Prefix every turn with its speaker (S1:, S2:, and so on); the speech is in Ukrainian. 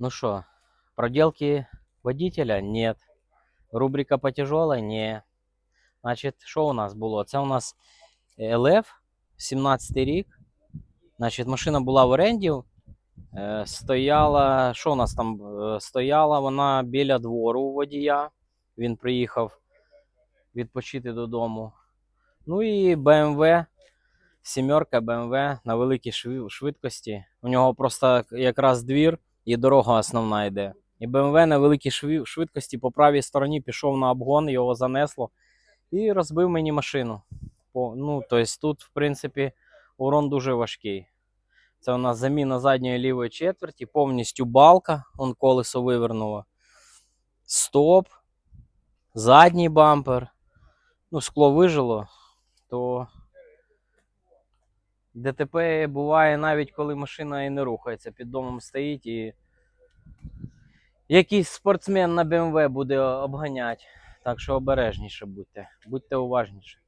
S1: Ну что, проделки водителя? Нет. Рубрика по тяжелой? Ні. Значить, що у нас було? Це у нас ЛФ, 17 рік. Значить, машина була в оренді. Е, стояла, що у нас там? Е, стояла вона біля двору у водія. Він приїхав відпочити додому. Ну і BMW, сімерка BMW на великій швидкості. У нього просто якраз двір і дорога основна йде. І BMW на великій швидкості по правій стороні пішов на обгон, його занесло і розбив мені машину. Ну, тобто тут, в принципі, урон дуже важкий. Це у нас заміна задньої лівої четверті, повністю балка, он колесо вивернуло. Стоп, задній бампер. Ну, скло вижило, то ДТП буває навіть коли машина і не рухається, під домом стоїть і якийсь спортсмен на БМВ буде обганяти. Так що обережніше будьте, будьте уважніші.